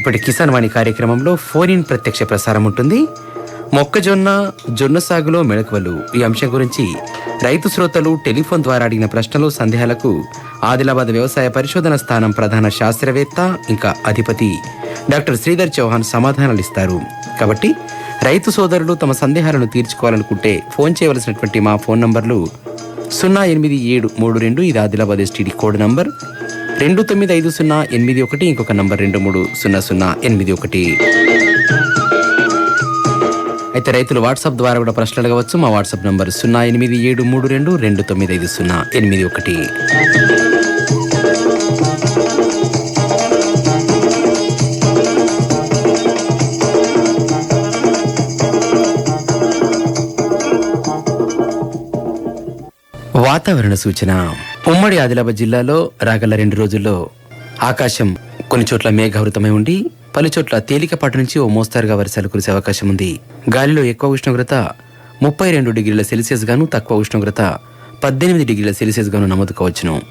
ఇప్పటి కిసాన్ వాణి కార్యక్రమంలో phone in ప్రత్యక్ష ప్రసారం ఉంటుంది. మొక్కజొన్న జొన్న సాగులో మెళకువలు ఈ అంశం గురించి రైతు శ్రోతలు టెలిఫోన్ ద్వారా అడిగిన ప్రశ్నలు సందేహాలకు ఆదిలాబాద్ వ్యవసాయ పరిశోధన స్థానం ప్రధాన శాస్త్రవేత్త ఇంకా అధిపతి డాక్టర్ శ్రీధర్ చౌహాన్ సమాధానాలు ఇస్తారు. కాబట్టి రైతు సోదరులు తమ సందేహాలను తీర్చుకోవాలనుకుంటే ఫోన్ చేయవలసినటువంటి మా ఫోన్ నంబర్లు సున్నా ఎనిమిది ఏడు మూడు రెండు ఇది ఆదిలాబాద్ ఎస్టీడీ కోడ్ నంబర్. రెండు తొమ్మిది ఐదు సున్నా ఎనిమిది ఒకటి ఇంకొక నంబర్ రెండు మూడు సున్నా సున్నా ఎనిమిది ఒకటి. అయితే రైతులు వాట్సాప్ ద్వారా కూడా ప్రశ్నలు అడగవచ్చు. మా వాట్సాప్ నంబర్ సున్నా ఎనిమిది ఏడు మూడు రెండు రెండు తొమ్మిది ఐదు సున్నా ఎనిమిది ఒకటి. వాతావరణ సూచన. ఉమ్మడి ఆదిలాబాద్ జిల్లాలో రాగల రెండు రోజుల్లో ఆకాశం కొన్ని చోట్ల మేఘావృతమై ఉండి పలు చోట్ల తేలికపాటి నుంచి ఓ మోస్తారుగా వర్షాలు కురిసే అవకాశం ఉంది. గాలిలో ఎక్కువ ఉష్ణోగ్రత ముప్పై రెండు డిగ్రీల సెల్సియస్ గాను తక్కువ ఉష్ణోగ్రత పద్దెనిమిది డిగ్రీల సెల్సియస్ గాను నమోదుకోవచ్చును.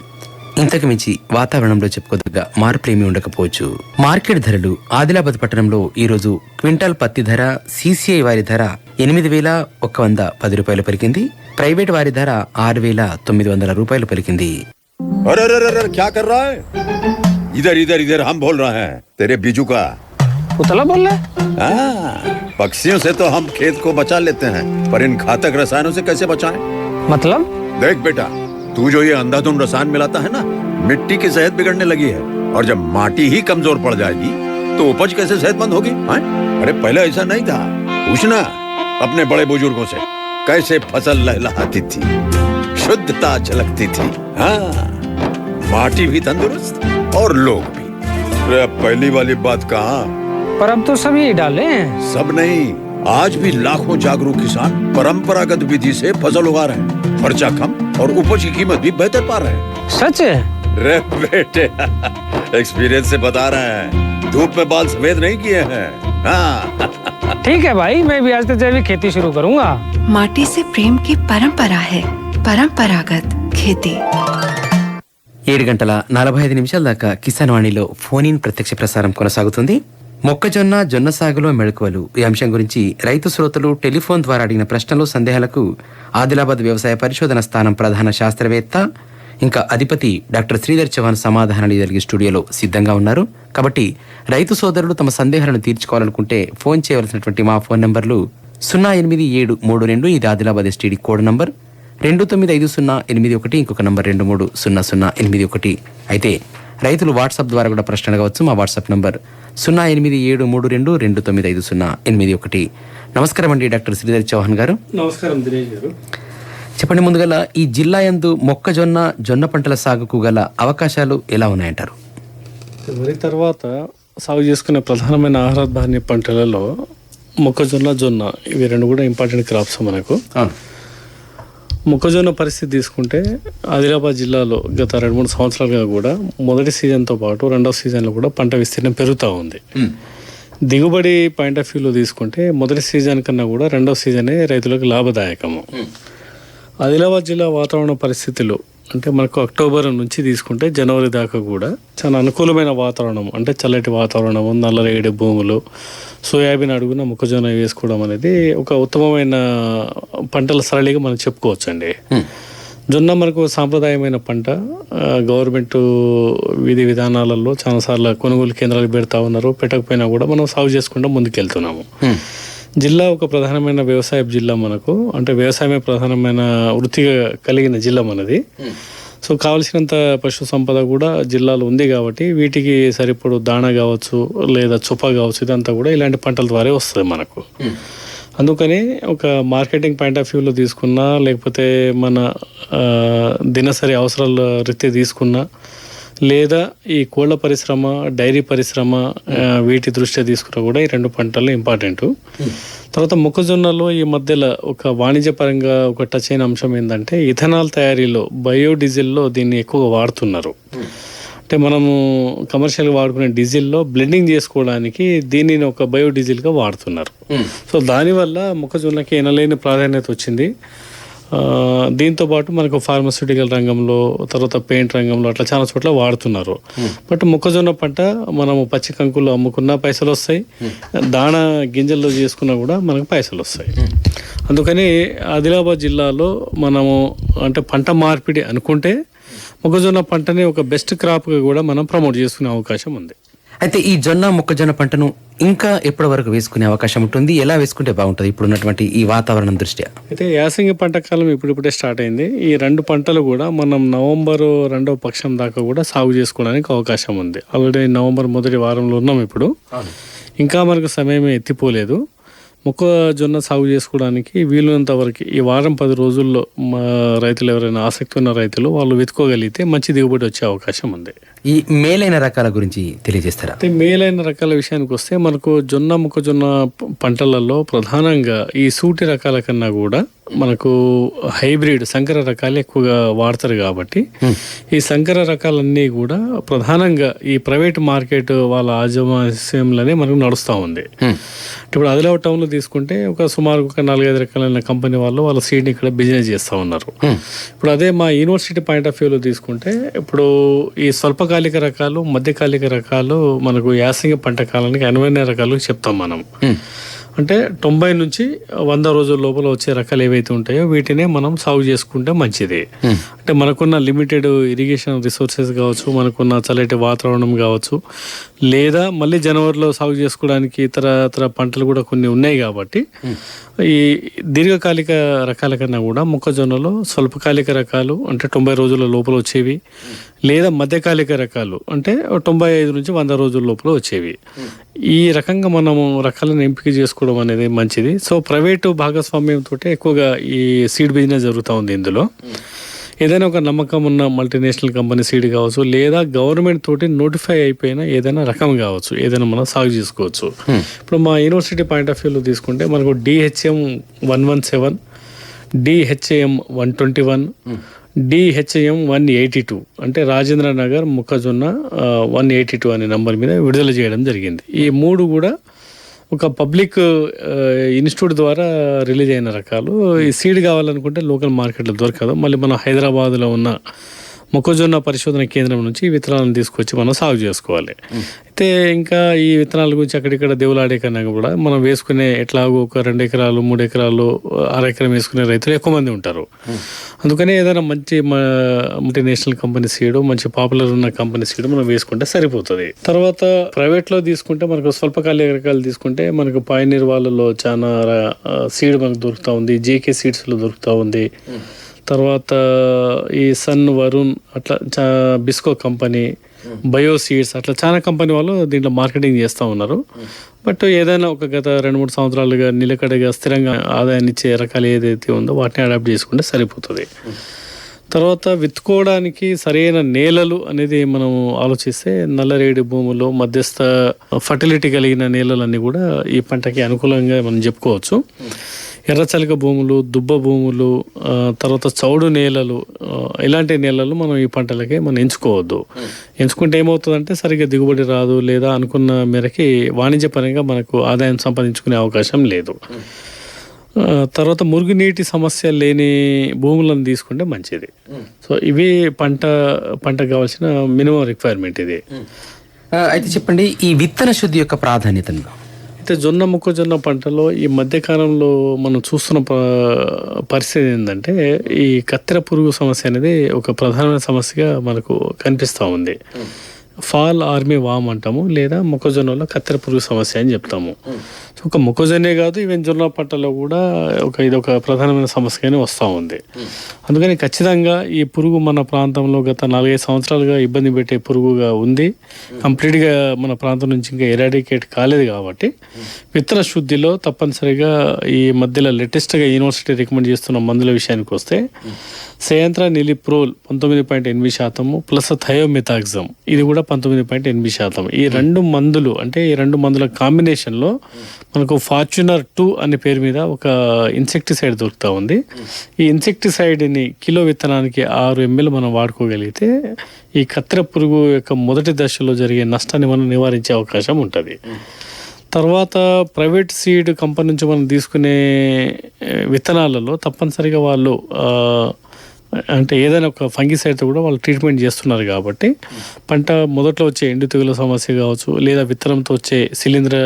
ఇంతకు మించి వాతావరణంలో చెప్పుకోదగ్గ మార్పులేమీ ఉండకపోవచ్చు. మార్కెట్ ధరలు ఆదిలాబాద్ పట్టణంలో ఈరోజు క్వింటాల్ పత్తి ధర సీసీఐ వారి ధర ఎనిమిది వేల ఒక వంద పది రూపాయలు పెరిగింది. ప్రైవేట్ వారి ధర ఆరు వేల తొమ్మిది వందల రూపాయలు పలికింది अरे अरे अरे अरे, क्या कर रहा है इधर इधर इधर हम बोल रहे हैं तेरे बीजू का उतला बोल रहा है हाँ, पक्षियों से तो हम खेत को बचा लेते हैं पर इन घातक रसायनों से कैसे बचाएं? मतलब देख बेटा तू जो ये अंधाधुंध रसायन मिलाता है ना मिट्टी की सेहत बिगड़ने लगी है और जब माटी ही कमजोर पड़ जाएगी तो उपज कैसे सेहतमंद होगी हाँ? अरे पहले ऐसा नहीं था पूछना अपने बड़े बुजुर्गों से कैसे फ़सल लहलहाती थी? शुद्धता झलकती थी। हाँ माटी भी तंदुरुस्त और लोग भी। अरे पहली वाली बात कहा? पर अब तो सब यही डाले हैं। सब नहीं आज भी लाखों जागरूक किसान परंपरागत विधि से फ़सल उगा रहे हैं। खर्चा कम और उपज की कीमत भी बेहतर पा रहे हैं। सच है? रे बेटे एक्सपीरियंस से बता रहे हैं। धूप में बाल सफ़ेद नहीं किए हैं। हाँ। ठीक है भाई मैं भी आज से जैविक खेती शुरू करूँगा। माटी से प्रेम की परंपरा है परंपरागत खेती ఏడు గంటల నలభై ఐదు నిమిషాల దాకా కిసాన్ వాణిలో ఫోన్ ఇన్ ప్రత్యక్ష ప్రసారం కొనసాగుతుంది మొక్కజొన్న జొన్న సాగులో మెళకువలు ఈ అంశం గురించి రైతు శ్రోతలు టెలిఫోన్ ద్వారా అడిగిన ప్రశ్నలు సందేహాలకు ఆదిలాబాద్ వ్యవసాయ పరిశోధన స్థానం ప్రధాన శాస్త్రవేత్త ఇంకా అధిపతి డాక్టర్ శ్రీధర్ చౌహాన్ సమాధానాలు జరిగే స్టూడియోలో సిద్ధంగా ఉన్నారు కాబట్టి రైతు సోదరులు తమ సందేహాలను తీర్చుకోవాలనుకుంటే ఫోన్ చేయవలసినటువంటి మా ఫోన్ నంబర్లు సున్నా ఎనిమిది ఏడు మూడు రెండు ఇది ఆదిలాబాద్ ఎస్టీడీ కోడ్ నంబర్. రెండు తొమ్మిది ఐదు సున్నా ఎనిమిది ఒకటి ఇంకొక నంబర్ రెండు మూడు సున్నా సున్నా ఎనిమిది ఒకటి. అయితే రైతులు వాట్సాప్ ద్వారా కూడా ప్రశ్న అడగవచ్చు మా వాట్సాప్ నంబర్. సున్నా ఎనిమిది ఏడు మూడు రెండు రెండు తొమ్మిది ఐదు సున్నా ఎనిమిది ఒకటి. నమస్కారం అండి డాక్టర్ శ్రీధర్ చౌహాన్ గారు. నమస్కారం దినేష్ గారు. చెప్పండి ముందుగల ఈ జిల్లా యందు మొక్కజొన్న జొన్న పంటల సాగుకు గల అవకాశాలు ఎలా ఉన్నాయంటారు? వరి తర్వాత సాగు చేసుకునే ప్రధానమైన ఆహార ధాన్య పంటలలో మొక్కజొన్న జొన్న ఇవి రెండు కూడా ఇంపార్టెంట్ క్రాప్స్ మనకు. మొక్కజొన్న పరిస్థితి తీసుకుంటే ఆదిలాబాద్ జిల్లాలో గత రెండు మూడు సంవత్సరాలుగా కూడా మొదటి సీజన్తో పాటు రెండవ సీజన్లో కూడా పంట విస్తీర్ణం పెరుగుతూ ఉంది. దిగుబడి పాయింట్ ఆఫ్ వ్యూలో తీసుకుంటే మొదటి సీజన్ కన్నా కూడా రెండవ సీజనే రైతులకు లాభదాయకము. ఆదిలాబాద్ జిల్లా వాతావరణ పరిస్థితులు అంటే మనకు అక్టోబర్ నుంచి తీసుకుంటే జనవరి దాకా కూడా చాలా అనుకూలమైన వాతావరణం అంటే చల్లటి వాతావరణము నల్లరేగడి భూములు సోయాబీన్ అడుగున మొక్కజొన్న వేసుకోవడం అనేది ఒక ఉత్తమమైన పంటల సరళిగా మనం చెప్పుకోవచ్చండి. జొన్న మనకు సాంప్రదాయమైన పంట గవర్నమెంట్ విధి విధానాలలో చాలాసార్లు కొనుగోలు కేంద్రాలు పెడతా ఉన్నారు పెట్టకపోయినా కూడా మనం సాగు చేసుకుంటూ ముందుకెళ్తున్నాము. జిల్లా ఒక ప్రధానమైన వ్యవసాయ జిల్లా మనకు. అంటే వ్యవసాయమే ప్రధానమైన వృత్తిగా కలిగిన జిల్లా మనది. సో కావలసినంత పశు సంపద కూడా జిల్లాలో ఉంది కాబట్టి వీటికి సరిపడు దాణా కావచ్చు లేదా చుప్ప కావచ్చు ఇదంతా కూడా ఇలాంటి పంటల ద్వారా వస్తుంది మనకు. అందుకని ఒక మార్కెటింగ్ పాయింట్ ఆఫ్ వ్యూలో తీసుకున్నా లేకపోతే మన దినసరి అవసరాల రీత్యా తీసుకున్నా లేదా ఈ కోళ్ళ పరిశ్రమ డైరీ పరిశ్రమ వీటి దృష్ట్యా తీసుకున్నా కూడా ఈ రెండు పంటలు ఇంపార్టెంట్. తర్వాత మొక్కజొన్నలో ఈ మధ్యలో ఒక వాణిజ్యపరంగా ఒక టచ్ అయిన అంశం ఏంటంటే ఇథనాల్ తయారీలో బయోడీజిల్లో దీన్ని ఎక్కువగా వాడుతున్నారు. అంటే మనము కమర్షియల్గా వాడుకునే డీజిల్లో బ్లెండింగ్ చేసుకోవడానికి దీనిని ఒక బయోడీజిల్గా వాడుతున్నారు. సో దానివల్ల మొక్కజొన్నకి ఎనలేని ప్రాధాన్యత వచ్చింది. దీంతోపాటు దీంతో పాటు మనకు ఫార్మస్యూటికల్ రంగంలో తర్వాత పెయింట్ రంగంలో అట్లా చాలా చోట్ల వాడుతున్నారు. బట్ మొక్కజొన్న పంట మనము పచ్చి కంకులు అమ్ముకున్నా పైసలు వస్తాయి. దాణ గింజల్లో చేసుకున్నా కూడా మనకు పైసలు వస్తాయి. అందుకని ఆదిలాబాద్ జిల్లాలో మనము అంటే పంట మార్పిడి అనుకుంటే మొక్కజొన్న పంటని ఒక బెస్ట్ క్రాప్గా కూడా మనం ప్రమోట్ చేసుకునే అవకాశం ఉంది. అయితే ఈ జొన్న మొక్కజొన్న పంటను ఇంకా ఎప్పటి వరకు వేసుకునే అవకాశం ఉంటుంది? ఎలా వేసుకుంటే బాగుంటుంది? ఇప్పుడు ఉన్నటువంటి ఈ వాతావరణం దృష్ట్యా? అయితే యాసంగి పంట కాలం ఇప్పుడిప్పుడే స్టార్ట్ అయింది. ఈ రెండు పంటలు కూడా మనం నవంబర్ రెండవ పక్షం దాకా కూడా సాగు చేసుకోవడానికి అవకాశం ఉంది. ఆల్రెడీ నవంబర్ మొదటి వారంలో ఉన్నాం ఇప్పుడు. ఇంకా మనకు సమయం ఎత్తిపోలేదు. మొక్కజొన్న సాగు చేసుకోవడానికి వీలున్నంత వరకు ఈ వారం పది రోజుల్లో మా రైతులు ఎవరైనా ఆసక్తి ఉన్న రైతులు వాళ్ళు వెతుకోగలిగితే మంచి దిగుబడి వచ్చే అవకాశం ఉంది. ఈ మేలైన రకాల గురించి తెలియజేస్తారా? అయితే మేలైన రకాల విషయానికి వస్తే మనకు జొన్న మొక్కజొన్న పంటలలో ప్రధానంగా ఈ సూటి రకాల కన్నా కూడా మనకు హైబ్రిడ్ సంకర రకాలు ఎక్కువగా వాడతారు కాబట్టి ఈ సంకర రకాలన్నీ కూడా ప్రధానంగా ఈ ప్రైవేట్ మార్కెట్ వాళ్ళ ఆజమాస్యంలోనే మనకు నడుస్తూ ఉంది. ఇప్పుడు ఆదిలాబాద్ టౌన్లో తీసుకుంటే ఒక సుమారు ఒక నాలుగైదు రకాలైన కంపెనీ వాళ్ళు వాళ్ళ సీడ్ని ఇక్కడ బిజినెస్ చేస్తూ ఉన్నారు. ఇప్పుడు అదే మా యూనివర్సిటీ పాయింట్ ఆఫ్ వ్యూలో తీసుకుంటే ఇప్పుడు ఈ స్వల్పకాలిక రకాలు మధ్యకాలిక రకాలు మనకు యాసంగి పంట కాలానికి అనువైన రకాలు చెప్తాం మనం. అంటే తొంభై నుంచి వంద రోజుల లోపల వచ్చే రకాలు ఏవైతే ఉంటాయో వీటినే మనం సాగు చేసుకుంటే మంచిది. అంటే మనకున్న లిమిటెడ్ ఇరిగేషన్ రిసోర్సెస్ కావచ్చు మనకున్న చల్లటి వాతావరణం కావచ్చు లేదా మళ్ళీ జనవరిలో సాగు చేసుకోవడానికి ఇతర ఇతర పంటలు కూడా కొన్ని ఉన్నాయి కాబట్టి ఈ దీర్ఘకాలిక రకాల కన్నా కూడా మొక్కజొన్నలో స్వల్పకాలిక రకాలు అంటే తొంభై రోజుల లోపల వచ్చేవి లేదా మధ్యకాలిక రకాలు అంటే తొంభై ఐదు నుంచి వంద రోజుల లోపల వచ్చేవి. ఈ రకంగా మనము రకాలను ఎంపిక చేసుకోవడం అనేది మంచిది. సో ప్రైవేటు భాగస్వామ్యంతో ఎక్కువగా ఈ సీడ్ బిజినెస్ జరుగుతూ ఉంది ఇందులో. ఏదైనా ఒక నమ్మకం ఉన్న మల్టీనేషనల్ కంపెనీ సీడ్ కావచ్చు లేదా గవర్నమెంట్ తోటి నోటిఫై అయిపోయిన ఏదైనా రకం కావచ్చు ఏదైనా మనం సాగు చేసుకోవచ్చు. ఇప్పుడు మా యూనివర్సిటీ పాయింట్ ఆఫ్ వ్యూలో తీసుకుంటే మనకు DHM one one seven DHM one twenty one DHM one eighty two. అంటే రాజేంద్ర నగర్ మొక్కజొన్న వన్ ఎయిటీ టూ అనే నంబర్ మీద విడుదల చేయడం జరిగింది. ఈ మూడు కూడా ఒక పబ్లిక్ ఇన్స్టిట్యూట్ ద్వారా రిలీజ్ అయిన రకాలు. ఈ సీడ్ కావాలనుకుంటే లోకల్ మార్కెట్లో దొరకదు. మళ్ళీ మన హైదరాబాద్లో ఉన్న మొక్కజొన్న పరిశోధన కేంద్రం నుంచి విత్తనాలను తీసుకొచ్చి మనం సాగు చేసుకోవాలి. అయితే ఇంకా ఈ విత్తనాల గురించి అక్కడిక్కడ దేవులాడే కన్నా కూడా మనం వేసుకునే ఎట్లాగో ఒక రెండు ఎకరాలు మూడు ఎకరాలు అర ఎకరం వేసుకునే రైతులు ఎక్కువ మంది ఉంటారు. అందుకని ఏదైనా మంచి మల్టీనేషనల్ కంపెనీ సీడ్ మంచి పాపులర్ ఉన్న కంపెనీ సీడ్ మనం వేసుకుంటే సరిపోతుంది. తర్వాత ప్రైవేట్లో తీసుకుంటే మనకు స్వల్పకాలిక రకాలు తీసుకుంటే మనకు పాయనీర్ వాళ్ళలో చాలా సీడ్ మనకు దొరుకుతూ ఉంది జేకే సీడ్స్లో దొరుకుతూ ఉంది. తర్వాత ఈ సన్ వరుణ్ అట్లా బిస్కో కంపెనీ బయో సీడ్స్ అట్లా చాలా కంపెనీ వాళ్ళు దీంట్లో మార్కెటింగ్ చేస్తూ ఉన్నారు. బట్ ఏదైనా ఒక గత రెండు మూడు సంవత్సరాలుగా నిలకడగా స్థిరంగా ఆదాయాన్ని ఇచ్చే రకాలు ఏదైతే ఉందో వాటిని అడాప్ట్ చేసుకుంటే సరిపోతుంది. తర్వాత విత్తుకోవడానికి సరైన నేలలు అనేది మనం ఆలోచిస్తే నల్లరేడి భూములు మధ్యస్థ ఫర్టిలిటీ కలిగిన నేలలన్నీ కూడా ఈ పంటకి అనుకూలంగా మనం చెప్పుకోవచ్చు. ఎర్రచలిక భూములు దుబ్బ భూములు తర్వాత చౌడు నేలలు ఇలాంటి నేలలు మనం ఈ పంటలకి మనం ఎంచుకోవద్దు. ఎంచుకుంటే ఏమవుతుందంటే సరిగ్గా దిగుబడి రాదు లేదా అనుకున్న మేరకి వాణిజ్యపరంగా మనకు ఆదాయం సంపాదించుకునే అవకాశం లేదు. ఆ, తర్వాత మురుగునీటి సమస్య లేని భూములను తీసుకుంటే మంచిది. సో ఇవి పంట పంటకు కావాల్సిన మినిమం రిక్వైర్మెంట్ ఇది. అయితే చెప్పండి ఈ విత్తన శుద్ధి యొక్క ప్రాధాన్యతను. అయితే జొన్న మొక్కజొన్న పంటలో ఈ మధ్యకాలంలో మనం చూస్తున్న పరిస్థితి ఏంటంటే ఈ కత్తెర పురుగు సమస్య అనేది ఒక ప్రధానమైన సమస్యగా మనకు కనిపిస్తూ ఉంది. ఫాల్ ఆర్మీ వామ్ అంటాము లేదా మొక్కజొన్నలో కత్తెర పురుగు సమస్య అని చెప్తాము. ఒక మొక్కజొన్నే కాదు ఈవెన్ జొన్న పంటలో కూడా ఒక ఇది ఒక ప్రధానమైన సమస్యగానే వస్తూ ఉంది. అందుకని ఖచ్చితంగా ఈ పురుగు మన ప్రాంతంలో గత నాలుగైదు సంవత్సరాలుగా ఇబ్బంది పెట్టే పురుగుగా ఉంది. కంప్లీట్గా మన ప్రాంతం నుంచి ఇంకా ఎరాడికేట్ కాలేదు కాబట్టి విత్తన శుద్ధిలో తప్పనిసరిగా ఈ మధ్యలో లేటెస్ట్గా యూనివర్సిటీ రికమెండ్ చేస్తున్న మందుల విషయానికి వస్తే సయంత్ర నిలిప్రోల్ పంతొమ్మిది పాయింట్ ఎనిమిది శాతము ప్లస్ థయోమిథాక్సమ్ ఇది కూడా పంతొమ్మిది పాయింట్ ఎనిమిది శాతం. ఈ రెండు మందులు అంటే ఈ రెండు మందుల కాంబినేషన్లో మనకు ఫార్చునర్ టూ అనే పేరు మీద ఒక ఇన్సెక్టిసైడ్ దొరుకుతూ ఉంది. ఈ ఇన్సెక్టిసైడ్ని కిలో విత్తనానికి ఆరు ఎంఎల్ మనం వాడుకోగలిగితే ఈ కత్తెర పురుగు యొక్క మొదటి దశలో జరిగే నష్టాన్ని మనం నివారించే అవకాశం ఉంటుంది. తర్వాత ప్రైవేట్ సీడ్ కంపెనీ నుంచి మనం తీసుకునే విత్తనాలలో తప్పనిసరిగా వాళ్ళు అంటే ఏదైనా ఒక ఫంగిసైడ్తో కూడా వాళ్ళు ట్రీట్మెంట్ చేస్తున్నారు కాబట్టి పంట మొదట్లో వచ్చే ఎండు తెగుల సమస్య కావచ్చు లేదా విత్తనంతో వచ్చే శిలీంధ్ర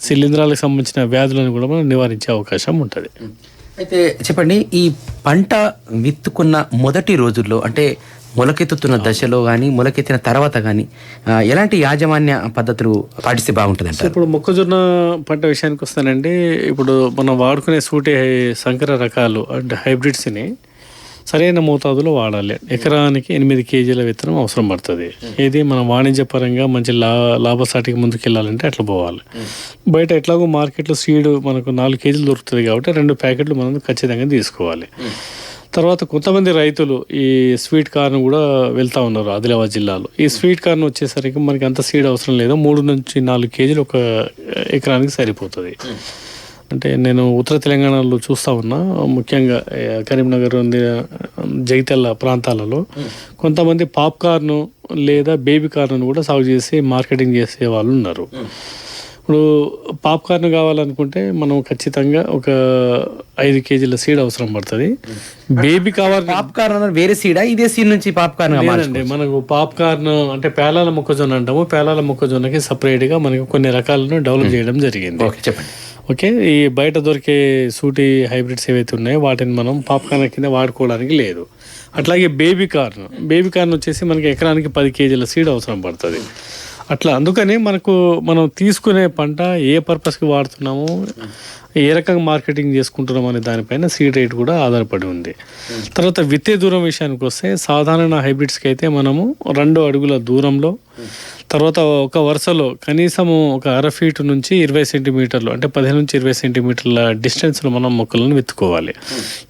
శిలీంధ్రాలకు సంబంధించిన వ్యాధులను కూడా మనం నివారించే అవకాశం ఉంటుంది. అయితే చెప్పండి ఈ పంట విత్తుకున్న మొదటి రోజుల్లో అంటే మొలకెత్తుతున్న దశలో కానీ మొలకెత్తిన తర్వాత కానీ ఎలాంటి యాజమాన్య పద్ధతులు పాటిస్తే బాగుంటుంది సో అంటారు ఇప్పుడు మొక్కజొన్న పంట విషయానికి వస్తానండి. ఇప్పుడు మనం వాడుకునే సూటి సంకర రకాలు అంటే హైబ్రిడ్స్ని సరైన మోతాదులో వాడాలి. ఎకరానికి ఎనిమిది కేజీల విత్తనం అవసరం పడుతుంది. ఇది మనం వాణిజ్యపరంగా మంచి లా లాభసాటికి ముందుకెళ్ళాలంటే అట్లా పోవాలి. బయట ఎట్లాగో మార్కెట్లో సీడ్ మనకు నాలుగు కేజీలు దొరుకుతుంది కాబట్టి రెండు ప్యాకెట్లు మనం ఖచ్చితంగా తీసుకోవాలి. తర్వాత కొంతమంది రైతులు ఈ స్వీట్ కార్న్ కూడా వెళ్తా ఉన్నారు ఆదిలాబాద్ జిల్లాలో. ఈ స్వీట్ కార్న్ వచ్చేసరికి మనకి అంత సీడ్ అవసరం లేదు. మూడు నుంచి నాలుగు కేజీలు ఒక ఎకరానికి సరిపోతుంది. అంటే నేను ఉత్తర తెలంగాణలో చూస్తా ఉన్నా ముఖ్యంగా కరీంనగర్ ఉంది జగిత్యాల ప్రాంతాలలో. కొంతమంది పాప్కార్న్ లేదా బేబీ కార్న్ కూడా సాగు చేసి మార్కెటింగ్ చేసే వాళ్ళు ఉన్నారు. ఇప్పుడు పాప్కార్న్ కావాలనుకుంటే మనం ఖచ్చితంగా ఒక ఐదు కేజీల సీడ్ అవసరం పడుతుంది. బేబీ కావాలి పాప్కార్న్ వేరే సీడా? ఇదే సీడ్ నుంచి పాప్కార్న్ లేదండి మనకు పాప్కార్న్ అంటే పేలాల మొక్కజొన్న అంటాము. పేలాల మొక్కజొన్నకి separate గా మనకు కొన్ని రకాలను డెవలప్ చేయడం జరిగింది. ఓకే చెప్పండి. ఓకే ఈ బయట దొరికే సూటి హైబ్రిడ్స్ ఏవైతే ఉన్నాయో వాటిని మనం పాప్కార్న్ కింద వాడుకోవడానికి లేదు. అట్లాగే బేబీ కార్న్. బేబీ కార్న్ వచ్చేసి మనకి ఎకరానికి పది కేజీల సీడ్ అవసరం పడుతుంది. అట్లా అందుకని మనకు మనం తీసుకునే పంట ఏ పర్పస్కి వాడుతున్నాము ఏ రకంగా మార్కెటింగ్ చేసుకుంటున్నాం అనే దానిపైన సీడ్ రేట్ కూడా ఆధారపడి ఉంది. తర్వాత విత్తే దూరం విషయానికి వస్తే సాధారణ హైబ్రిడ్స్కి అయితే మనము రెండు అడుగుల దూరంలో తర్వాత ఒక వరుసలో కనీసం ఒక అర ఫీట్ నుంచి ఇరవై సెంటీమీటర్లు అంటే పదిహేను నుంచి ఇరవై సెంటీమీటర్ల డిస్టెన్స్లో మనం మొక్కలను విత్తుకోవాలి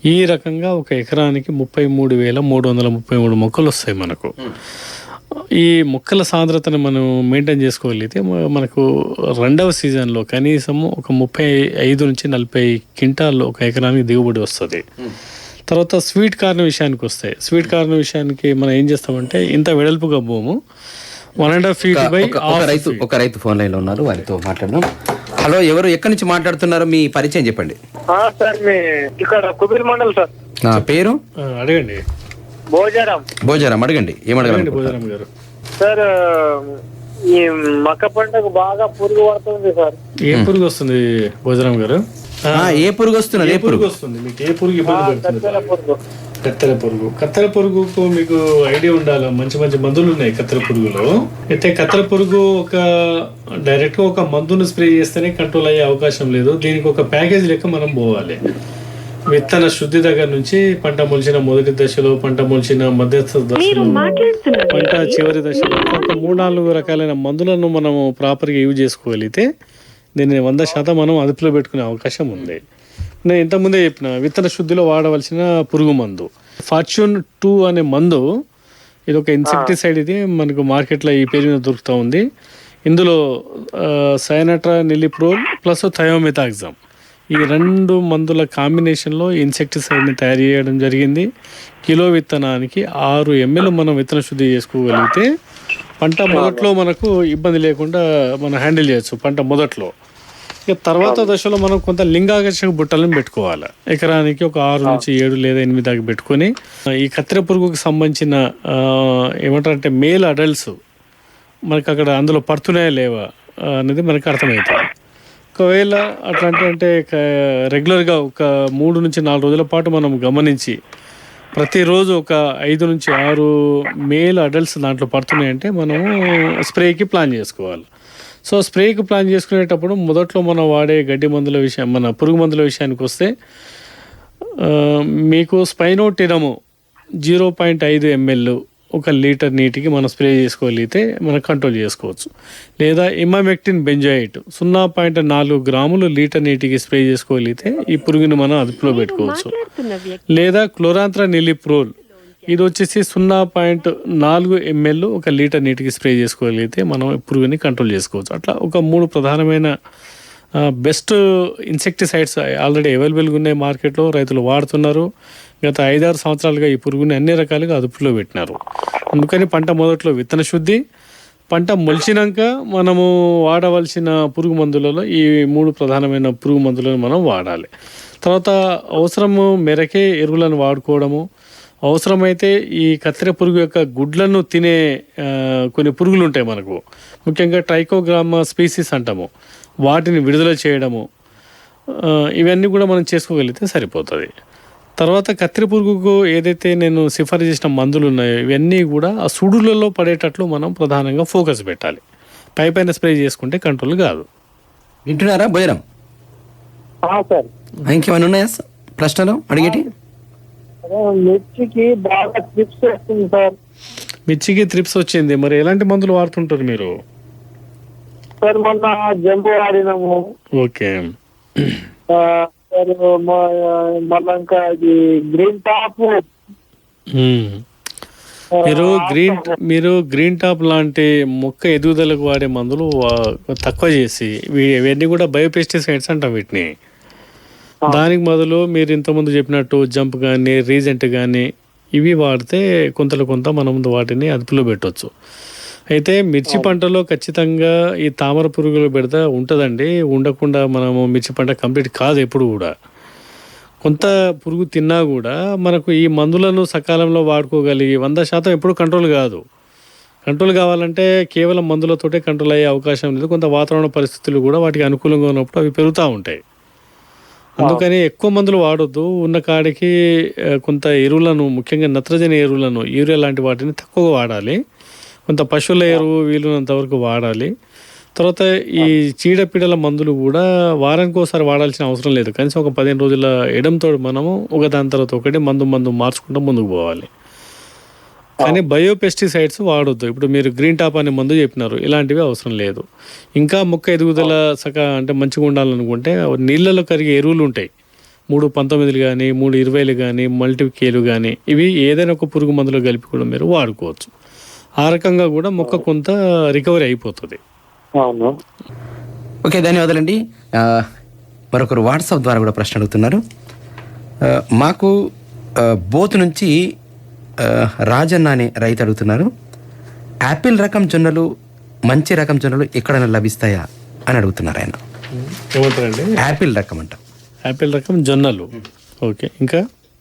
ఈ రకంగా ఒక ఎకరానికి ముప్పై మూడు వేల మూడు వందల ముప్పై మూడు మొక్కలు వస్తాయి మనకు. ఈ మొక్కల సాంద్రతను మనం మెయింటైన్ చేసుకోగలిగితే మనకు రెండవ సీజన్లో కనీసం ఒక ముప్పై ఐదు నుంచి నలభై క్వింటాల్లో ఒక ఎకరానికి దిగుబడి వస్తుంది. తర్వాత స్వీట్ కార్న్ విషయానికి వస్తాయి. స్వీట్ కార్న్ విషయానికి మనం ఏం చేస్తామంటే ఇంత వెడల్పుగా భూము one and half feet by ఒక- రైతు ఒక రైతు ఫోన్ లైన్లో ఉన్నారు వారితో మాట్లాడదాం. హలో ఎవరు ఎక్కడి నుంచి మాట్లాడుతున్నారో? మీ పరిచయం చెప్పండి. ఆ, సార్ మీ ఇక్కడ కుబీర్ మండల్ సార్. నా పేరు? అడగండి. భోజారం. భోజనం అడగండి. ఏం అడగండి అడగండి భోజనం గారు. సార్ ఈ మక్క పంటకు బాగా పురుగు పడుతుంది సార్. ఏ పురుగు వస్తుంది భోజనం గారు? ఏ పురుగు వస్తున్నది? ఏ పురుగు? వస్తుంది? మీకు ఏ పురుగు ఇబ్బంది పెడుతుంది? పురుగు. కత్తెర పురుగు. కత్తెర పురుగుకు మీకు ఐడియా ఉండాలి? మంచి మంచి మందులు ఉన్నాయి కత్తెర పురుగులో. అయితే కత్తెర పురుగు ఒక డైరెక్ట్గా ఒక మందును స్ప్రే చేస్తేనే కంట్రోల్ అయ్యే అవకాశం లేదు. దీనికి ఒక ప్యాకేజ్ లెక్క మనం పోవాలి. విత్తన శుద్ధి దగ్గర నుంచి పంట మొలిచిన మొదటి దశలో పంట మొలిచిన మధ్యస్థ దశలో పంట చివరి దశలో ఒక మూడు నాలుగు రకాలైన మందులను మనము ప్రాపర్గా యూజ్ చేసుకోగలిగితే దీన్ని వంద శాతం మనం అదుపులో పెట్టుకునే అవకాశం ఉంది. నేను ఇంతకుముందే చెప్పిన విత్తన శుద్ధిలో వాడవలసిన పురుగు మందు. ఫార్చ్యూన్ టూ అనే మందు ఇది ఒక ఇన్సెక్టిసైడ్ ఇది మనకు మార్కెట్లో ఈ పేరు మీద దొరుకుతూ ఉంది. ఇందులో సైనట్రా నిలిప్రోల్ ప్లస్ థయోమితాగ్జామ్ ఈ రెండు మందుల కాంబినేషన్లో ఇన్సెక్టిసైడ్ని తయారు చేయడం జరిగింది. కిలో విత్తనానికి ఆరు ఎంఎల్ మనం విత్తన శుద్ధి చేసుకోగలిగితే పంట మొదట్లో మనకు ఇబ్బంది లేకుండా మనం హ్యాండిల్ చేయొచ్చు పంట మొదట్లో. ఇక తర్వాత దశలో మనం కొంత లింగాకర్షక బుట్టలను పెట్టుకోవాలి. ఎకరానికి ఒక ఆరు నుంచి ఏడు లేదా ఎనిమిది దాకా పెట్టుకొని ఈ కత్తెర పురుగుకు సంబంధించిన ఏమంటారంటే మేల్ అడల్ట్స్ మనకు అక్కడ అందులో పడుతున్నాయా లేవా అనేది మనకు అర్థమవుతుంది. ఒకవేళ అట్లాంటి అంటే రెగ్యులర్గా ఒక మూడు నుంచి నాలుగు రోజుల పాటు మనం గమనించి ప్రతిరోజు ఒక ఐదు నుంచి ఆరు మేల్ అడల్ట్స్ దాంట్లో పడుతున్నాయంటే మనము స్ప్రేకి ప్లాన్ చేసుకోవాలి. సో స్ప్రేకి ప్లాన్ చేసుకునేటప్పుడు మొదట్లో మనం వాడే గడ్డి మందుల విషయం మన పురుగు మందుల విషయానికి వస్తే మీకు స్పైనోటినము జీరో పాయింట్ ఐదు ఎంఎల్ ఒక లీటర్ నీటికి మనం స్ప్రే చేసుకోగలిగితే మనం కంట్రోల్ చేసుకోవచ్చు. లేదా ఇమామెక్టిన్ బెంజాయిట్ సున్నా పాయింట్ నాలుగు గ్రాములు లీటర్ నీటికి స్ప్రే చేసుకోగలిగితే ఈ పురుగుని మనం అదుపులో పెట్టుకోవచ్చు. లేదా క్లోరాంత్ర నిలిప్రోల్ ఇది వచ్చేసి సున్నా పాయింట్ నాలుగు ఎంఎల్ ఒక లీటర్ నీటికి స్ప్రే చేసుకోగలిగితే మనం పురుగుని కంట్రోల్ చేసుకోవచ్చు. అట్లా ఒక మూడు ప్రధానమైన బెస్ట్ ఇన్సెక్టిసైడ్స్ ఆల్రెడీ అవైలబుల్గా ఉన్నాయి మార్కెట్లో. రైతులు వాడుతున్నారు. గత ఐదారు సంవత్సరాలుగా ఈ పురుగుని అన్ని రకాలుగా అదుపులో పెట్టినారు. అందుకని పంట మొదట్లో విత్తన శుద్ధి పంట మొలిచినాక మనము వాడవలసిన పురుగు మందులలో ఈ మూడు ప్రధానమైన పురుగు మందులను మనం వాడాలి. తర్వాత అవసరము మేరకే ఎరువులను వాడుకోవడము అవసరమైతే ఈ కత్తెర పురుగు యొక్క గుడ్లను తినే కొన్ని పురుగులు ఉంటాయి మనకు. ముఖ్యంగా ట్రైకోగ్రామ స్పీసీస్ అంటాము. వాటిని విడుదల చేయడము ఇవన్నీ కూడా మనం చేసుకోగలిగితే సరిపోతుంది. తర్వాత కత్తిరి పురుగుకు ఏదైతే నేను సిఫారసు చేసిన మందులు ఉన్నాయో ఇవన్నీ కూడా ఆ సుడులలో పడేటట్లు మనం ప్రధానంగా ఫోకస్ పెట్టాలి. పై పైన స్ప్రే చేసుకుంటే కంట్రోల్ కాదు. వింటున్నారా? సార్. ఇంకేమైనా ఉన్నాయా సార్? ప్రశ్నలు? అడిగేటి? మిర్చికి బాగా ట్రిప్స్ వస్తుంది సార్. మిర్చికి త్రిప్స్ వచ్చింది. మరి ఎలాంటి మందులు వాడుతుంటారు మీరు? సార్ మొన్న జంబు ఆడినాము ఓకే. మళ్ళా ఇంకా ఇది గ్రీన్ టాప్. మీరు గ్రీన్ మీరు గ్రీన్ టాప్ లాంటి మొక్క ఎదుగుదలకు వాడే మందులు తక్కువ చేసి ఇవి- ఇవన్నీ కూడా బయోపెస్టిసైడ్స్ అంటాం వీటిని. దానికి బదులు మీరు ఇంతకుముందు చెప్పినట్టు జంప్ కానీ రీజెంట్ కానీ ఇవి వాడితే కొంతలో కొంత మనం వాటిని అదుపులో పెట్టవచ్చు అయితే మిర్చి పంటలో ఖచ్చితంగా ఈ తామర పురుగులు పెడతా ఉంటుందండి. ఉండకుండా మనము మిర్చి పంట కంప్లీట్ కాదు ఎప్పుడు కూడా. కొంత పురుగు తిన్నా కూడా మనకు ఈ మందులను సకాలంలో వాడుకోగలిగి వంద శాతం ఎప్పుడు కంట్రోల్ కాదు. కంట్రోల్ కావాలంటే కేవలం మందులతోటే కంట్రోల్ అయ్యే అవకాశం లేదు. కొంత వాతావరణ పరిస్థితులు కూడా వాటికి అనుకూలంగా ఉన్నప్పుడు అవి పెరుగుతూ ఉంటాయి. అందుకని ఎక్కువ మందులు వాడొద్దు. ఉన్న కాడికి కొంత ఎరువులను ముఖ్యంగా నత్రజని ఎరువులను యూరియా లాంటి వాటిని తక్కువ వాడాలి. కొంత పశువుల ఎరువు వీలున్నంత వరకు వాడాలి. తర్వాత ఈ చీడపీడల మందులు కూడా వారానికి ఒకసారి వాడాల్సిన అవసరం లేదు. కనీసం ఒక పదిహేను రోజుల ఎడంతో మనము ఒక దాని తర్వాత ఒకటి మందు మందు మార్చుకుంటూ ముందుకు పోవాలి. కానీ బయోపెస్టిసైడ్స్ వాడొద్దు. ఇప్పుడు మీరు గ్రీన్ టాప్ అనే మందు చెప్పినారు. ఇలాంటివి అవసరం లేదు. ఇంకా మొక్క ఎదుగుదల సక అంటే మంచిగా ఉండాలనుకుంటే నీళ్ళలో కరిగే ఎరువులు ఉంటాయి. మూడు పంతొమ్మిదిలు కానీ మూడు ఇరవైలు కానీ మల్టీకేలు కానీ ఇవి ఏదైనా ఒక పురుగు మందులో కలిపి కూడా మీరు వాడుకోవచ్చు. ఆ రకంగా కూడా మొక్క కొంత రికవరీ అయిపోతుంది. అవును. ఓకే ధన్యవాదాలండి. మరొకరు వాట్సాప్ ద్వారా కూడా ప్రశ్న అడుగుతున్నారు. మాకు బోత్ నుంచి రాజన్న అనే రైతు అడుగుతున్నారు యాపిల్ రకం జొన్నలు మంచి రకం జొన్నలు ఎక్కడైనా లభిస్తాయా? అని అడుగుతున్నారు ఆయన. ఏమంటారండి? యాపిల్ రకం అంట. యాపిల్ రకం జొన్నలు. ఓకే ఇంకా?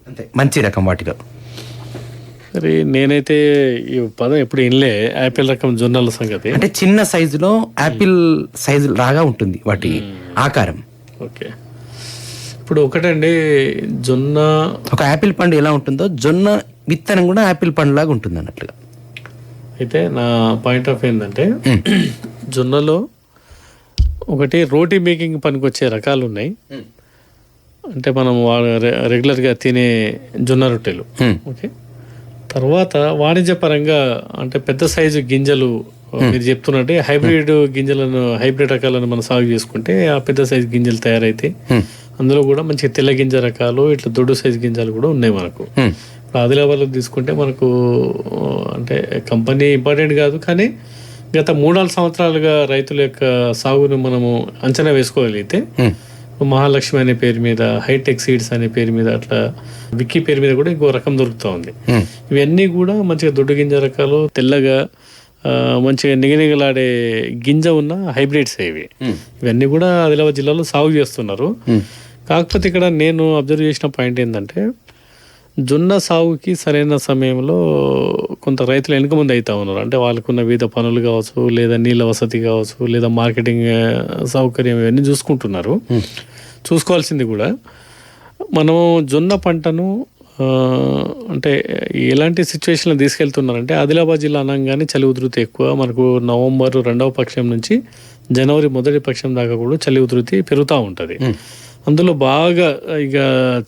అంతే మంచి రకం వాటిలో. మరి నేనైతే ఈ పదం ఎప్పుడు వినలే యాపిల్ రకం జొన్నల సంగతి. అంటే చిన్న సైజులో యాపిల్ సైజు లాగా ఉంటుంది వాటి ఆకారం. ఓకే. ఇప్పుడు ఒకటండి జొన్న ఒక యాపిల్ పండు ఎలా ఉంటుందో జొన్న విత్తనం కూడా యాపిల్ పండు లాగా ఉంటుంది అన్నట్లుగా అయితే నా పాయింట్ ఆఫ్ ఏంటంటే జొన్నలో ఒకటి రోటీ మేకింగ్ పనికి వచ్చే రకాలు ఉన్నాయి అంటే మనం రెగ్యులర్గా తినే జొన్న రొట్టెలు. ఓకే. తర్వాత వాణిజ్యపరంగా అంటే పెద్ద సైజు గింజలు మీరు చెప్తున్నట్టే హైబ్రిడ్ గింజలను హైబ్రిడ్ రకాలను మనం సాగు చేసుకుంటే ఆ పెద్ద సైజు గింజలు తయారైతే అందులో కూడా మంచి తెల్ల గింజ రకాలు ఇట్లా దొడ్డు సైజు గింజలు కూడా ఉన్నాయి మనకు. ఆదిలాబాద్లో తీసుకుంటే మనకు అంటే కంపెనీ ఇంపార్టెంట్ కాదు కానీ గత మూడు నాలుగు సంవత్సరాలుగా రైతుల యొక్క సాగును మనము అంచనా వేసుకోగలిగితే. మహాలక్ష్మి అనే పేరు మీద హైటెక్ సీడ్స్ అనే పేరు మీద అట్లా విక్కీ పేరు మీద కూడా ఇంకో రకం దొరుకుతూ ఉంది. ఇవన్నీ కూడా మంచిగా దొడ్డు గింజ రకాలు తెల్లగా మంచిగా నిగనిగలాడే గింజ ఉన్న హైబ్రిడ్స్ ఇవి. ఇవన్నీ కూడా ఆదిలాబాద్ జిల్లాలో సాగు చేస్తున్నారు. కాకపోతే ఇక్కడ నేను అబ్జర్వ్ చేసిన పాయింట్ ఏంటంటే జొన్న సాగుకి సరైన సమయంలో కొంత రైతులు వెనుక ముందు అవుతా ఉన్నారు. అంటే వాళ్ళకున్న వివిధ పనులు కావచ్చు లేదా నీళ్ళ వసతి కావచ్చు లేదా మార్కెటింగ్ సౌకర్యం ఇవన్నీ చూసుకుంటున్నారు. చూసుకోవాల్సింది కూడా మనం జొన్న పంటను అంటే ఎలాంటి సిచ్యువేషన్లో తీసుకెళ్తున్నారంటే ఆదిలాబాద్ జిల్లా అనగానే చలి ఉధృతి ఎక్కువ. మనకు నవంబర్ రెండవ పక్షం నుంచి జనవరి మొదటి పక్షం దాకా కూడా చలి ఉధృతి పెరుగుతూ ఉంటుంది. అందులో బాగా ఇక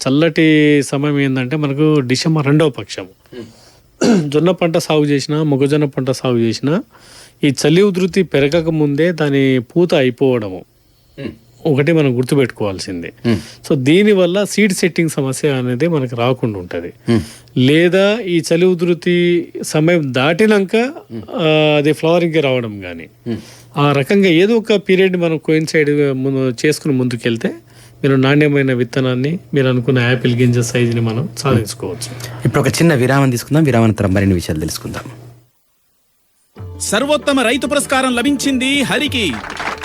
చల్లటి సమయం ఏంటంటే మనకు డిసెంబర్ రెండవ పక్షం జొన్న పంట సాగు చేసినా మొక్కజొన్న పంట సాగు చేసినా ఈ చలి ఉధృతి పెరగక ముందే దాని పూత అయిపోవడము. ఒకటి మనం గుర్తుపెట్టుకోవాల్సింది. సో దీనివల్ల సీడ్ సెట్టింగ్ సమస్య అనేది మనకు రాకుండా ఉంటుంది. లేదా ఈ చలి ఉధృతి సమయం దాటినాక అది ఫ్లవరింగ్కి రావడం కానీ ఆ రకంగా ఏదో ఒక పీరియడ్ మనం కోయిన్సైడ్ ముందు చేసుకుని ముందుకెళ్తే మీరు నాణ్యమైన విత్తనాన్ని మీరు అనుకున్న యాపిల్ గింజ సైజుని మనం సాధించుకోవచ్చు. ఇప్పుడు ఒక చిన్న విరామం తీసుకుందాం. విరామానంతరం మరిన్ని విషయాలు తెలుసుకుందాం. సర్వోత్తమ రైతు పురస్కారం లభించింది హరికి.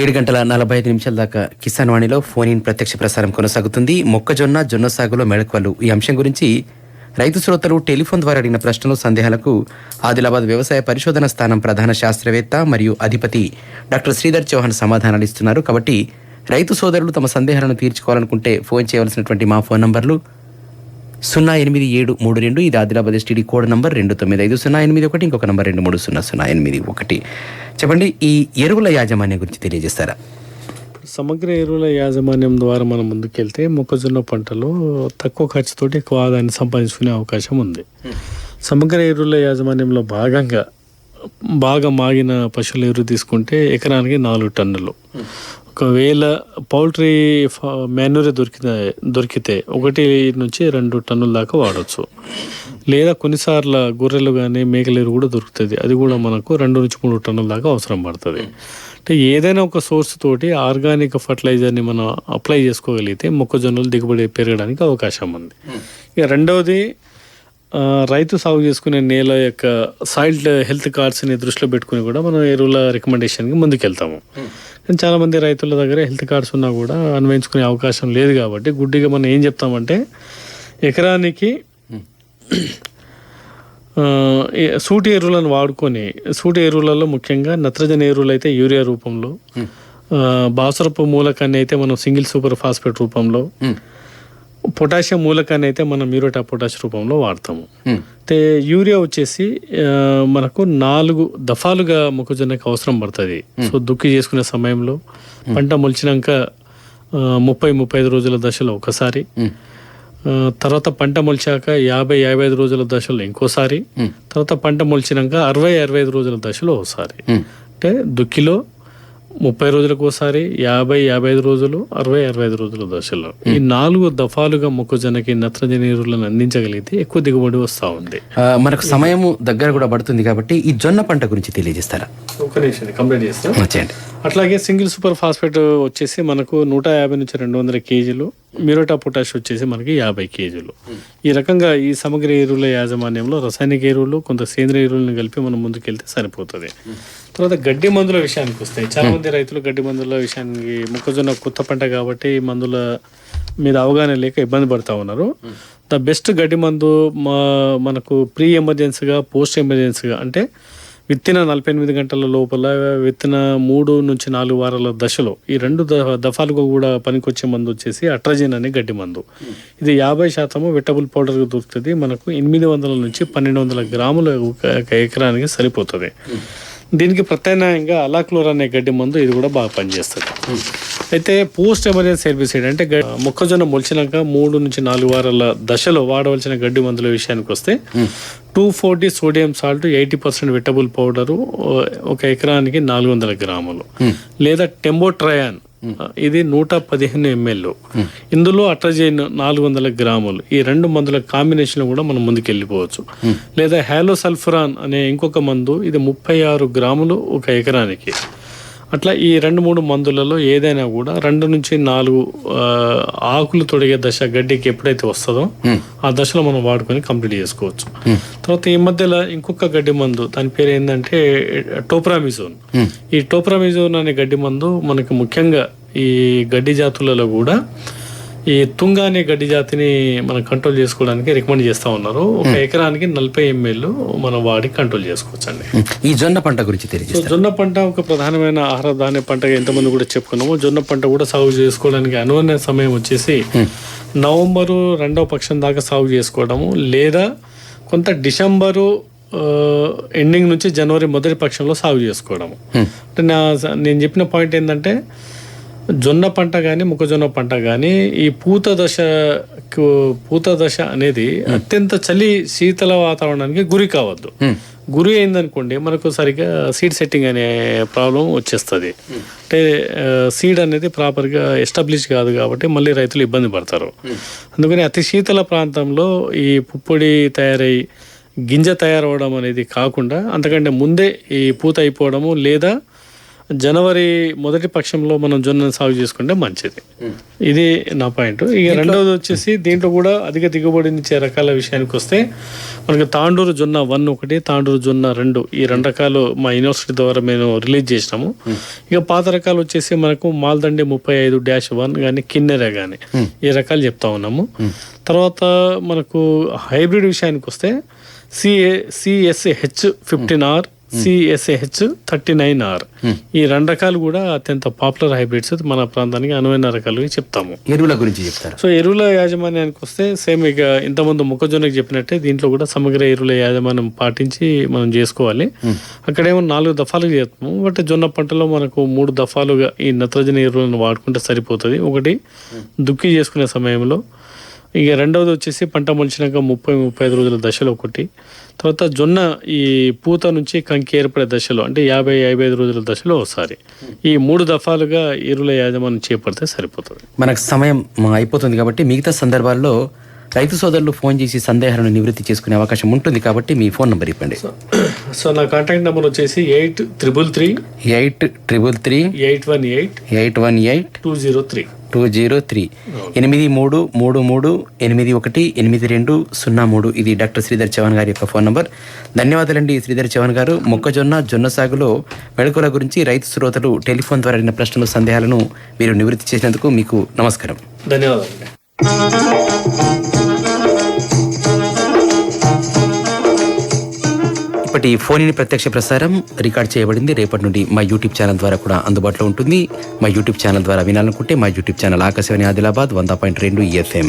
ఏడు గంటల నలభై ఐదు నిమిషాల దాకా కిసాన్ వాణిలో ఫోన్ ఇన్ ప్రత్యక్ష ప్రసారం కొనసాగుతుంది. మొక్కజొన్న జొన్న సాగులో మెళకువలు. ఈ అంశం గురించి రైతు శ్రోతలు టెలిఫోన్ ద్వారా అడిగిన ప్రశ్నలు సందేహాలకు ఆదిలాబాద్ వ్యవసాయ పరిశోధన స్థానం ప్రధాన శాస్త్రవేత్త మరియు అధిపతి డాక్టర్ శ్రీధర్ చౌహాన్ సమాధానాలు ఇస్తున్నారు. కాబట్టి రైతు సోదరులు తమ సందేహాలను తీర్చుకోవాలనుకుంటే ఫోన్ చేయవలసినటువంటి మా ఫోన్ నంబర్లు సున్నా ఎనిమిది ఏడు మూడు రెండు ఇది ఆదిలాబాద్ ఎస్టీడీ కోడ్ నంబర్ రెండు తొమ్మిది ఐదు. సున్నా ఎనిమిది ఒకటి ఇంకొక నంబర్ రెండు మూడు సున్నా సున్నా ఎనిమిది ఒకటి. చెప్పండి ఈ ఎరువుల యాజమాన్యం గురించి తెలియజేస్తారా? సమగ్ర ఎరువుల యాజమాన్యం ద్వారా మనం ముందుకెళ్తే మొక్కజొన్న పంటలో తక్కువ ఖర్చుతోటి ఎక్కువ ఆదాయాన్ని సంపాదించుకునే అవకాశం ఉంది. సమగ్ర ఎరువుల యాజమాన్యంలో భాగంగా బాగా మాగిన పశువుల ఎరువు తీసుకుంటే ఎకరానికి నాలుగు టన్నులు. ఒకవేళ పౌల్ట్రీ మాన్యూర్ దొరికితే దొరికితే ఒకటి నుంచి రెండు టన్నుల దాకా వాడచ్చు. లేదా కొన్నిసార్లు గొర్రెలు కానీ మేకలేరు కూడా దొరుకుతుంది. అది కూడా మనకు రెండు నుంచి మూడు టన్నుల దాకా అవసరం పడుతుంది. అంటే ఏదైనా ఒక సోర్స్ తోటి ఆర్గానిక్ ఫర్టిలైజర్ని మనం అప్లై చేసుకోగలిగితే మొక్కజొన్నలు దిగుబడి పెరగడానికి అవకాశం ఉంది. ఇక రెండవది రైతు సాగు చేసుకునే నేల యొక్క సాయిల్ హెల్త్ కార్డ్స్ని దృష్టిలో పెట్టుకుని కూడా మనం ఎరువుల రికమెండేషన్కి ముందుకెళ్తాము. కానీ చాలామంది రైతుల దగ్గర హెల్త్ కార్డ్స్ ఉన్నా కూడా అన్వయించుకునే అవకాశం లేదు కాబట్టి గుడ్డిగా మనం ఏం చెప్తామంటే ఎకరానికి సూటి ఎరువులను వాడుకొని సూటి ఎరువులలో ముఖ్యంగా నత్రజని ఎరువులు అయితే యూరియా రూపంలో బాసరపు మూలకాన్ని అయితే మనం సింగిల్ సూపర్ ఫాస్ఫేట్ రూపంలో పొటాషియం మూలకాన్ని అయితే మనం మ్యూరేటా పొటాష్ రూపంలో వాడతాము. అయితే యూరియా వచ్చేసి మనకు నాలుగు దఫాలుగా మొక్కజొన్నకి అవసరం పడుతుంది. సో దుక్కి చేసుకునే సమయంలో పంట మొలిచినాక ముప్పై ముప్పై ఐదు రోజుల దశలో ఒకసారి. తర్వాత పంట మొలిచాక యాభై యాభై ఐదు రోజుల దశలో ఇంకోసారి. తర్వాత పంట మొలిచినాక అరవై అరవై ఐదు రోజుల దశలో ఒకసారి అంటే దుక్కిలో ముప్పై రోజులకు ఒకసారి యాభై యాభై ఐదు రోజులు అరవై అరవై ఐదు రోజుల దశలో ఈ నాలుగు దఫాలుగా మొక్కజొన్నకి నత్రజని ఎరువులను అందించగలిగితే ఎక్కువ దిగుబడి వస్తూ ఉంది. మనకు సమయము దగ్గర కూడా పడుతుంది కాబట్టి ఈ జొన్న పంట గురించి తెలియజేస్తారా? ఒక నిమిషం కంప్లీట్ చేస్తాం. వచ్చేయండి. అట్లాగే సింగిల్ సూపర్ ఫాస్ఫేట్ వచ్చేసి మనకు నూట యాభై నుంచి రెండు వందల కేజీలు మ్యూరోటా పొటాష్ వచ్చేసి మనకి యాభై కేజీలు. ఈ రకంగా ఈ సమగ్ర ఎరువుల యాజమాన్యంలో రసాయనిక ఎరువులు కొంత సేంద్రియ ఎరువులను కలిపి మనం ముందుకెళ్తే సరిపోతుంది. తర్వాత గడ్డి మందుల విషయానికి వస్తాయి. చాలా మంది రైతులు గడ్డి మందుల విషయానికి మొక్కజొన్న కొత్త పంట కాబట్టి మందుల మీద అవగాహన లేక ఇబ్బంది పడుతూ ఉన్నారు. ద బెస్ట్ గడ్డి మందు మా మనకు ప్రీ ఎమర్జెన్సీగా పోస్ట్ ఎమర్జెన్సీగా అంటే విత్తిన నలభై ఎనిమిది గంటల లోపల విత్తిన మూడు నుంచి నాలుగు వారాల దశలో ఈ రెండు దఫాలుగా కూడా పనికొచ్చే మందు వచ్చేసి అట్రజిన్ అనే గడ్డి మందు. ఇది యాభై శాతము వెట్టబుల్ పౌడర్ దొరుకుతుంది. మనకు ఎనిమిది వందల నుంచి పన్నెండు వందల గ్రాముల ఎకరానికి సరిపోతుంది. దీనికి ప్రత్యామ్నాయంగా అలాక్లోర్ అనే గడ్డి మందు ఇది కూడా బాగా పనిచేస్తుంది. అయితే పోస్ట్ ఎమర్జెన్సీ హెర్బిసైడ్ అంటే మొక్కజొన్న మొలిచినాక మూడు నుంచి నాలుగు వారాల దశలో వాడవలసిన గడ్డి మందుల విషయానికి వస్తే two forty sodium salt eighty percent wettable powder ఒక ఎకరానికి నాలుగు వందల గ్రాములు. లేదా టెంబోట్రయాన్ ఇది నూట పదిహేను ఎంఎల్. ఇందులో అట్రజైన్ నాలుగు వందల గ్రాములు. ఈ రెండు మందుల కాంబినేషన్ కూడా మనం ముందుకు వెళ్ళిపోవచ్చు లేదా హ్యాలో సల్ఫరాన్ అనే ఇంకొక మందు ఇది ముప్పై ఆరు గ్రాములు ఒక ఎకరానికి. అట్లా ఈ రెండు మూడు మందులలో ఏదైనా కూడా రెండు నుంచి నాలుగు ఆకులు తొడిగే దశ గడ్డికి ఎప్పుడైతే వస్తుందో ఆ దశలో మనం వాడుకొని కంప్లీట్ చేసుకోవచ్చు. తర్వాత ఈ మధ్యలో ఇంకొక గడ్డి మందు దాని పేరు ఏంటంటే టోప్రామిజోన్. ఈ టోప్రామిజోన్ అనే గడ్డి మందు మనకి ముఖ్యంగా ఈ గడ్డి జాతులలో కూడా ఈ తుంగ అనే గడ్డి జాతిని మనం కంట్రోల్ చేసుకోవడానికి రికమెండ్ చేస్తా ఉన్నారు. ఒక ఎకరానికి నలభై ఎంఎల్ మనం వాడి కంట్రోల్ చేసుకోవచ్చు అండి ఈ జొన్న పంట గురించి తెలియజేస్తారు. జొన్న పంట ఒక ప్రధానమైన ఆహార ధాన్య పంటగా ఎంతమంది కూడా చెప్పుకున్నాము జొన్న పంట కూడా సాగు చేసుకోవడానికి అనువైన సమయం వచ్చేసి నవంబరు రెండవ పక్షం దాకా సాగు చేసుకోవడము లేదా కొంత డిసెంబరు ఎండింగ్ నుంచి జనవరి మొదటి పక్షంలో సాగు చేసుకోవడము. అంటే నా నేను చెప్పిన పాయింట్ ఏంటంటే జొన్న పంట కానీ మొక్కజొన్న పంట కానీ ఈ పూత దశకు పూత దశ అనేది అత్యంత చలి శీతల వాతావరణానికి గురి కావద్దు. గురి అయిందనుకోండి మనకు సరిగ్గా సీడ్ సెట్టింగ్ అనే ప్రాబ్లం వచ్చేస్తుంది. అంటే సీడ్ అనేది ప్రాపర్గా ఎస్టాబ్లిష్ కాదు కాబట్టి మళ్ళీ రైతులు ఇబ్బంది పడతారు. అందుకని అతి శీతల ప్రాంతంలో ఈ పుప్పొడి తయారై గింజ తయారవడం అనేది కాకుండా అంతకంటే ముందే ఈ పూత అయిపోవడము లేదా జనవరి మొదటి పక్షంలో మనం జొన్నను సాగు చేసుకుంటే మంచిది. ఇది నా పాయింట్. ఇక రెండవది వచ్చేసి దీంట్లో కూడా అధిక దిగుబడినిచ్చే రకాల విషయానికి వస్తే మనకి తాండూరు జొన్న వన్ ఒకటి తాండూరు జొన్న రెండు ఈ రెండు రకాలు మా యూనివర్సిటీ ద్వారా మేము రిలీజ్ చేసినాము. ఇక పాత రకాలు వచ్చేసి మనకు మాల్దండి ముప్పై ఐదు డాష్ వన్ కానీ కిన్నెర కానీ ఈ రకాలు చెప్తా ఉన్నాము. తర్వాత మనకు హైబ్రిడ్ విషయానికి వస్తే CA CSH fifteen R CSH thirty nine R ఈ రెండు రకాలు కూడా అత్యంత పాపులర్ హైబ్రిడ్స్ మన ప్రాంతానికి అనువైన రకాలు చెప్తాము. ఎరువుల గురించి చెప్తారు. సో ఎరువుల యాజమాన్యానికి వస్తే సేమ్ ఇక ఇంతకుముందు మొక్కజొన్నకి చెప్పినట్టే దీంట్లో కూడా సమగ్ర ఎరువుల యాజమాన్యం పాటించి మనం చేసుకోవాలి. అక్కడేమో నాలుగు దఫాలుగా చేస్తాము. బట్ జొన్న పంటలో మనకు మూడు దఫాలుగా ఈ నత్రజని ఎరువులను వాడుకుంటే సరిపోతుంది. ఒకటి దుక్కి చేసుకునే సమయంలో. ఇక రెండవది వచ్చేసి పంట మొలిచినాక ముప్పై ముప్పై ఐదు రోజుల దశలో ఒకటి తర్వాత జొన్న ఈ పూత నుంచి కంకి ఏర్పడే దశలో అంటే యాభై యాభై ఐదు రోజుల దశలో ఒకసారి. ఈ మూడు దఫాలుగా ఎరువుల యాజమాన్యం చేపడితే సరిపోతుంది. మనకు సమయం అయిపోతుంది కాబట్టి మిగతా సందర్భాల్లో రైతు సోదరులు ఫోన్ చేసి సందేహాలను నివృత్తి చేసుకునే అవకాశం ఉంటుంది కాబట్టి మీ ఫోన్ నంబర్ ఇవ్వండి. సో నా కాంటాక్ట్ నెంబర్ వచ్చేసి eight triple three eight triple three eight one eight eight one eight two zero three. Two zero three. ఎనిమిది మూడు మూడు మూడు ఎనిమిది ఒకటి ఎనిమిది రెండు సున్నా మూడు. ఇది డాక్టర్ శ్రీధర్ చౌహాన్ గారి యొక్క ఫోన్ నంబర్. ధన్యవాదాలండి శ్రీధర్ చౌహాన్ గారు. మొక్కజొన్న జొన్న సాగులో మెళకుల గురించి రైతు శ్రోతలు టెలిఫోన్ ద్వారా అడిగిన ప్రశ్నలు సందేహాలను మీరు నివృత్తి చేసినందుకు మీకు నమస్కారం. ధన్యవాదాలు ఇప్పటి ఫోన్ ఇన్ ప్రత్యక్ష ప్రసారం రికార్డ్ చేయబడింది. రేపటి నుండి మా యూట్యూబ్ ఛానల్ ద్వారా కూడా అందుబాటులో ఉంటుంది. మా యూట్యూబ్ ఛానల్ ద్వారా వినాలనుకుంటే మా యూట్యూబ్ ఛానల్ ఆకాశవాణి ఆదిలాబాద్ వంద పాయింట్ రెండు ఎఫ్ఎం